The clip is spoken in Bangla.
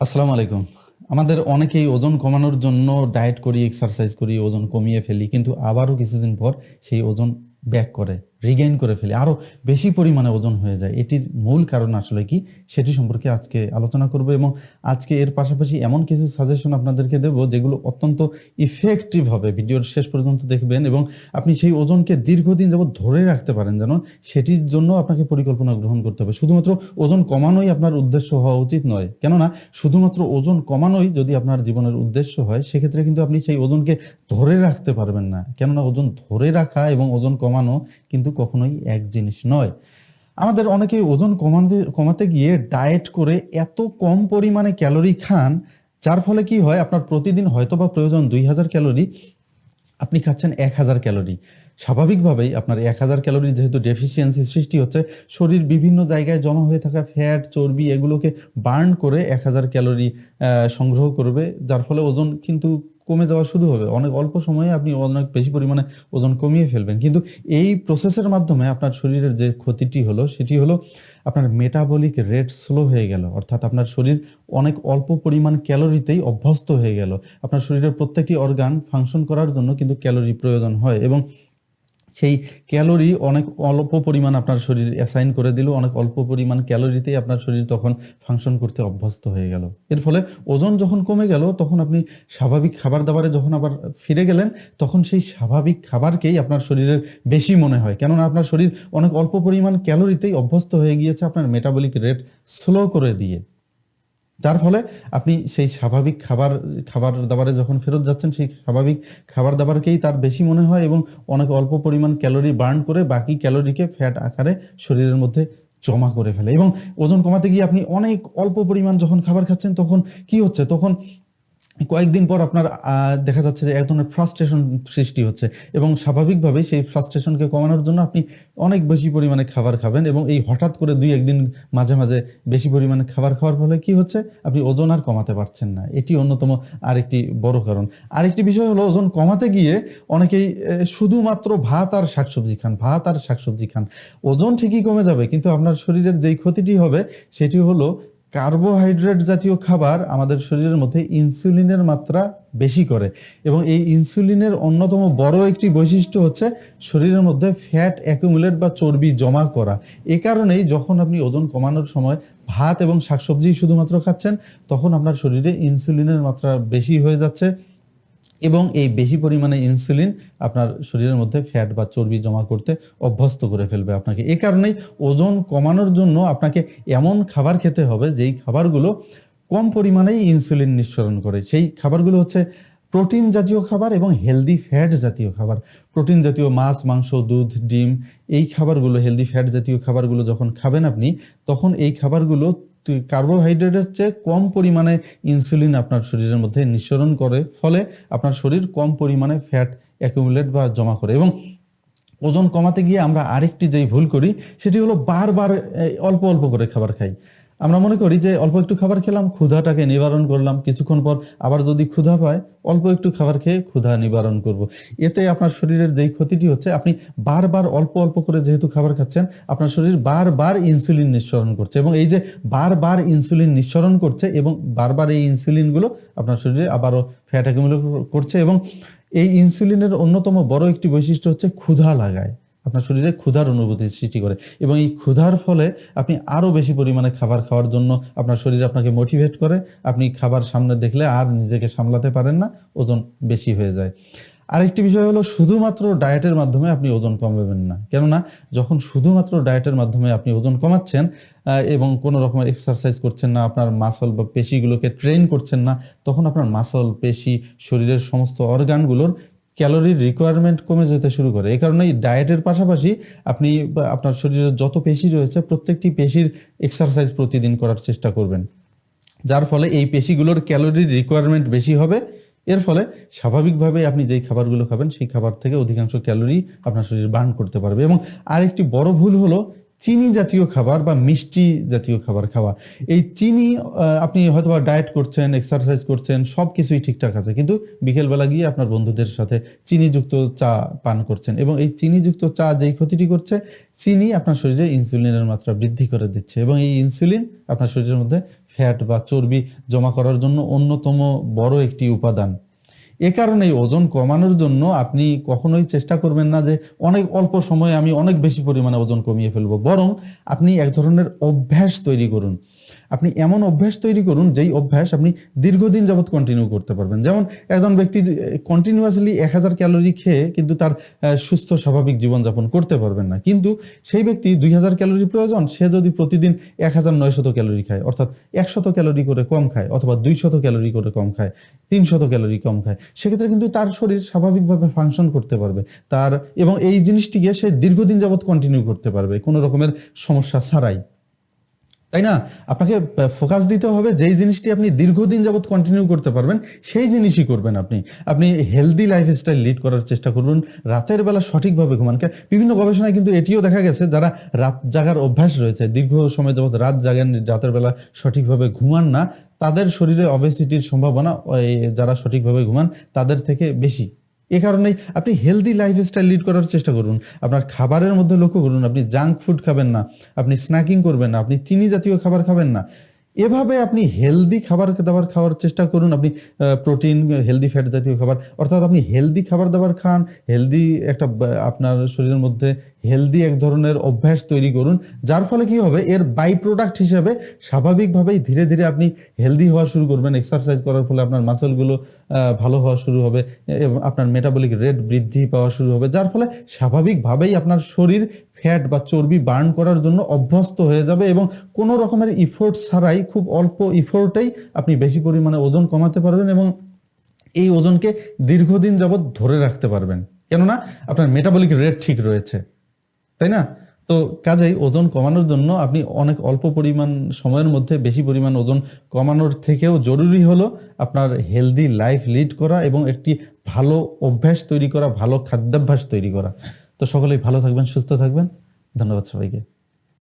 আসসালামু আলাইকুম। আমাদের অনেকেই ওজন কমানোর জন্য ডায়েট করি এক্সারসাইজ করি, ওজন কমিয়ে ফেলি, কিন্তু আবারও কিছুদিন পর সেই ওজন ব্যাক করে। রিগেইন করে ফেলি। আরও বেশি পরিমাণে ওজন হয়ে যায়। এটির মূল কারণ আসলে কি? সেটি সম্পর্কে আজকে আলোচনা করব এবং আজকে এর পাশাপাশি এমন কিছু সাজেশন আপনাদেরকে দেব যেগুলো অত্যন্ত ইফেক্টিভ হবে। ভিডিওর শেষ পর্যন্ত দেখবেন এবং আপনি সেই ওজনকে দীর্ঘদিন যাবত ধরে রাখতে পারেন যেন সেটির জন্য আপনাকে পরিকল্পনা গ্রহণ করতে হবে। শুধুমাত্র ওজন কমানোই আপনার উদ্দেশ্য হওয়া উচিত নয়। কেননা শুধুমাত্র ওজন কমানোই যদি আপনার জীবনের উদ্দেশ্য হয়, সেক্ষেত্রে কিন্তু আপনি সেই ওজনকে ধরে রাখতে পারবেন না। কেননা ওজন ধরে রাখা এবং ওজন কমানো কিন্তু কখনোই এক জিনিস নয়। আমাদের অনেকেই ওজন কমাতে কমাতে গিয়ে ডায়েট করে এত কম পরিমাণে ক্যালোরি খান, যার ফলে কি হয়, আপনার প্রতিদিন হয়তো বা প্রয়োজন দুই হাজার ক্যালোরি, আপনি খাচ্ছেন এক হাজার ক্যালোরি। স্বাভাবিকভাবেই আপনার এক হাজার ক্যালোরি যেহেতু ডেফিসিয়েন্সি সৃষ্টি হচ্ছে, শরীর বিভিন্ন জায়গায় জমা হয়ে থাকা ফ্যাট চর্বি এগুলোকে বার্ন করে এক হাজার ক্যালোরি সংগ্রহ করবে, যার ফলে ওজন কিন্তু কমে যাওয়া শুধু হবে। অনেক অল্প সময়ে আপনি অনেক বেশি পরিমাণে ওজন কমিয়ে ফেলবেন। কিন্তু এই প্রসেসের মাধ্যমে আপনার শরীরের যে ক্ষতিটি হলো, সেটি হলো আপনার মেটাবলিক রেট স্লো হয়ে গেল। অর্থাৎ আপনার শরীর অনেক অল্প পরিমাণ ক্যালোরিতেই অভ্যস্ত হয়ে গেল। আপনার শরীরের প্রত্যেকটি অর্গান ফাংশন করার জন্য কিন্তু ক্যালোরি প্রয়োজন হয় এবং সেই ক্যালোরি অনেক অল্প পরিমাণ আপনার শরীর অ্যাসাইন করে দিল, অনেক অল্প পরিমাণ ক্যালোরিতেই আপনার শরীর তখন ফাংশন করতে অভ্যস্ত হয়ে গেল। এর ফলে ওজন যখন কমে গেল, তখন আপনি স্বাভাবিক খাবার দাবারে যখন আবার ফিরে গেলেন, তখন সেই স্বাভাবিক খাবারকেই আপনার শরীরের বেশি মনে হয়। কেননা আপনার শরীর অনেক অল্প পরিমাণ ক্যালোরিতেই অভ্যস্ত হয়ে গিয়েছে, আপনার মেটাবলিক রেট স্লো করে দিয়ে। যার ফলে আপনি সেই স্বাভাবিক খাবার খাবার দাবারে যখন ফেরত যাচ্ছেন, সেই স্বাভাবিক খাবার দাবারকেই তার বেশি মনে হয় এবং অনেক অল্প পরিমাণ ক্যালোরি বার্ন করে বাকি ক্যালোরিকে ফ্যাট আকারে শরীরের মধ্যে জমা করে ফেলে। এবং ওজন কমাতে গিয়ে আপনি অনেক অল্প পরিমাণ যখন খাবার খাচ্ছেন, তখন কি হচ্ছে? তখন কয়েকদিন পর আপনার দেখা যাচ্ছে যে এক ধরনের ফ্রাস্ট্রেশন সৃষ্টি হচ্ছে এবং স্বাভাবিকভাবেই সেই ফ্রাস্ট্রেশনকে কমানোর জন্য আপনি অনেক বেশি পরিমাণে খাবার খাবেন এবং এই হঠাৎ করে দুই একদিন মাঝে মাঝে বেশি পরিমাণে খাবার খাওয়ার ফলে কি হচ্ছে? আপনি ওজন আর কমাতে পারছেন না। এটি অন্যতম আরেকটি বড় কারণ। আরেকটি বিষয় হলো ওজন কমাতে গিয়ে অনেকেই শুধুমাত্র ভাত আর শাকসবজি খান, ভাত আর শাকসবজি খান। ওজন ঠিকই কমে যাবে, কিন্তু আপনার শরীরের যেই ক্ষতিটি হবে সেটি হলো কার্বোহাইড্রেট জাতীয় খাবার আমাদের শরীরের মধ্যে ইনসুলিনের মাত্রা বেশি করে এবং এই ইনসুলিনের অন্যতম বড় একটি বৈশিষ্ট্য হচ্ছে শরীরের মধ্যে ফ্যাট অ্যাকুমুলেট বা চর্বি জমা করা। এ কারণেই যখন আপনি ওজন কমানোর সময় ভাত এবং শাকসবজি শুধুমাত্র খাচ্ছেন, তখন আপনার শরীরে ইনসুলিনের মাত্রা বেশি হয়ে যাচ্ছে। এবং এই বেশি পরিমাণে ইনসুলিন আপনার শরীরের মধ্যে ফ্যাট বা চর্বি জমা করতে অভ্যস্ত করে ফেলবে আপনাকে। এ কারণেই ওজন কমানোর জন্য আপনাকে এমন খাবার খেতে হবে, যেই খাবারগুলো কম পরিমাণেই ইনসুলিন নিঃসরণ করে। সেই খাবারগুলো হচ্ছে প্রোটিন জাতীয় খাবার এবং হেলদি ফ্যাট জাতীয় খাবার। প্রোটিন জাতীয় মাছ, মাংস, দুধ, ডিম, এই খাবারগুলো হেলদি ফ্যাট জাতীয় খাবারগুলো যখন খাবেন আপনি, তখন এই খাবারগুলো কার্বোহাইড্রেটের চেয়ে কম পরিমাণে ইনসুলিন আপনার শরীরের মধ্যে নিঃসরণ করে, ফলে আপনার শরীর কম পরিমাণে ফ্যাট অ্যাকুমুলেট বা জমা করে। এবং ওজন কমাতে গিয়ে আমরা আরেকটি যেই ভুল করি, সেটি হলো বারবার অল্প অল্প করে খাবার খাই। আমরা মনে করি যে অল্প একটু খাবার খেলাম, ক্ষুধাটাকে নিবারণ করলাম কিছুক্ষণ পর আবার যদি ক্ষুধা পায়, অল্প একটু খাবার খেয়ে ক্ষুধা নিবারণ করব। এতে আপনার শরীরের যেই ক্ষতিটি হচ্ছে, আপনি বারবার অল্প অল্প করে যেহেতু খাবার খাচ্ছেন, আপনার শরীর বারবার ইনসুলিন নিঃসরণ করছে এবং এই যে বারবার ইনসুলিন নিঃসরণ করছে এবং বারবার এই ইনসুলিনগুলো আপনার শরীরে আবারও ফ্যাট অ্যাকুমুলেট করছে এবং এই ইনসুলিনের অন্যতম বড় একটি বৈশিষ্ট্য হচ্ছে ক্ষুধা লাগায় আপনার শরীরে ক্ষুধার অনুভূতি সৃষ্টি করে। এবং এই ক্ষুধার ফলে আপনি আরও বেশি পরিমাণে খাবার খাওয়ার জন্য আপনার শরীর আপনাকে মোটিভেট করে। আপনি খাবার সামনে দেখলে আর নিজেকে সামলাতে পারেন না, ওজন বেশি হয়ে যায়। আরেকটি বিষয় হলো, শুধুমাত্র ডায়েটের মাধ্যমে আপনি ওজন কমাবেন না। কেননা, যখন শুধুমাত্র ডায়েটের মাধ্যমে আপনি ওজন কমাচ্ছেন এবং কোনো রকমের এক্সারসাইজ করছেন না, আপনার মাসল বা পেশিগুলোকে ট্রেন করছেন না, তখন আপনার মাসল পেশি, শরীরের সমস্ত অর্গানগুলোর ক্যালোরির রিকোয়ারমেন্ট কমে যেতে শুরু করে। এই কারণে ডায়েটের পাশাপাশি আপনি, আপনার শরীরের যত পেশি রয়েছে, প্রত্যেকটি পেশির এক্সারসাইজ প্রতিদিন করার চেষ্টা করবেন। যার ফলে এই পেশিগুলোর ক্যালোরির রিকোয়ারমেন্ট বেশি হবে। এর ফলে স্বাভাবিকভাবে আপনি যেই খাবারগুলো খাবেন, সেই খাবার থেকে অধিকাংশ ক্যালোরি আপনার শরীর বার্ন করতে পারবে। এবং আরেকটি বড় ভুল হলো চিনি জাতীয় খাবার বা মিষ্টি জাতীয় খাবার খাওয়া। এই চিনি আপনি হয়তো ডায়েট করছেন এক্সারসাইজ করছেন সব কিছুই ঠিকঠাক আছে। কিন্তু বিকেলবেলা গিয়ে আপনার বন্ধুদের সাথে চিনিযুক্ত চা পান করছেন এবং এই চিনিযুক্ত চা যেই ক্ষতিটি করছে, চিনি আপনার শরীরে ইনসুলিনের মাত্রা বৃদ্ধি করে দিচ্ছে এবং এই ইনসুলিন আপনার শরীরের মধ্যে ফ্যাট বা চর্বি জমা করার জন্য অন্যতম বড় একটি উপাদান। এ কারণেই ওজন কমানোর জন্য আপনি কখনোই চেষ্টা করবেন না যে অনেক অল্প সময়ে আমি অনেক বেশি পরিমাণে ওজন কমিয়ে ফেলব। বরং আপনি এক ধরনের অভ্যাস তৈরি করুন। আপনি এমন অভ্যাস তৈরি করুন যেই অভ্যাস আপনি দীর্ঘদিন যাবৎ কন্টিনিউ করতে পারবেন। যেমন একজন ব্যক্তি কন্টিনিউয়াসলি এক হাজার ক্যালোরি খেয়ে কিন্তু তার সুস্থ স্বাভাবিক জীবনযাপন করতে পারবেন না। কিন্তু সেই ব্যক্তি দুই হাজার ক্যালোরি প্রয়োজন, সে যদি প্রতিদিন এক হাজার নয়শত ক্যালোরি খায়, অর্থাৎ একশত ক্যালোরি করে কম খায় অথবা দুইশত ক্যালোরি করে কম খায়, তিনশত ক্যালোরি কম খায়, সেক্ষেত্রে কিন্তু তার শরীর স্বাভাবিকভাবে ফাংশন করতে পারবে। তার এবং এই জিনিসটিকে সে দীর্ঘদিন যাবৎ কন্টিনিউ করতে পারবে, কোনো রকমের সমস্যা ছাড়াই। তাই না? আপনাকে ফোকাস দিতে হবে যেই জিনিসটি আপনি দীর্ঘদিন যাবৎ কন্টিনিউ করতে পারবেন, সেই জিনিসই করবেন আপনি। আপনি হেলদি লাইফস্টাইল লিড করার চেষ্টা করুন, রাতের বেলা সঠিকভাবে ঘুমান। বিভিন্ন গবেষণায় কিন্তু এটিও দেখা গেছে, যারা রাত জাগার অভ্যাস রয়েছে, দীর্ঘ সময় যাবত রাত জাগেন, রাতের বেলা সঠিকভাবে ঘুমান না, তাদের শরীরে অবেসিটির সম্ভাবনা যারা সঠিকভাবে ঘুমান, তাদের থেকে বেশি। এ কারণেই আপনি হেলদি লাইফস্টাইল লিড করার চেষ্টা করুন। আপনার খাবারের মধ্যে লক্ষ্য করুন, আপনি জাঙ্ক ফুড খাবেন না, আপনি স্ন্যাকিং করবেন না, আপনি চিনি জাতীয় খাবার খাবেন না। এভাবে আপনি হেলদি খাবার দাবার খাওয়ার চেষ্টা করুন। আপনি প্রোটিন হেলদি ফ্যাট জাতীয় খাবার। অর্থাৎ আপনি হেলদি খাবার দাবার খান হেলদি একটা আপনার শরীরের মধ্যে হেলদি এক ধরনের অভ্যাস তৈরি করুন, যার ফলে কি হবে? এর বাই প্রোডাক্ট হিসেবে স্বাভাবিকভাবেই ধীরে ধীরে আপনি হেলদি হওয়া শুরু করবেন। এক্সারসাইজ করার ফলে আপনার মাসেলগুলো ভালো হওয়া শুরু হবে এবং আপনার মেটাবলিক রেট বৃদ্ধি পাওয়া শুরু হবে, যার ফলে স্বাভাবিকভাবেই আপনার শরীর ফ্যাট বা চর্বি বার্ন করার জন্য অভ্যস্ত হয়ে যাবে এবং কোনো রকমের ইফোর্ট ছাড়াই খুব অল্প ইফোর্টেই আপনি বেশি পরিমাণে ওজন কমাতে পারবেন এবং এই ওজনকে দীর্ঘদিন যাবৎ ধরে রাখতে পারবেন। কেননা আপনার মেটাবলিক রেট ঠিক রয়েছে। তাই না? তো কাজেই ওজন কমানোর জন্য আপনি অনেক অল্প পরিমাণ সময়ের মধ্যে বেশি পরিমাণ ওজন কমানোর থেকেও জরুরি হলো আপনার হেলদি লাইফ লিড করা এবং একটি ভালো অভ্যাস তৈরি করা, ভালো খাদ্যাভ্যাস তৈরি করা। তো সকলেই ভালো থাকবেন সুস্থ থাকবেন। ধন্যবাদ সবাইকে।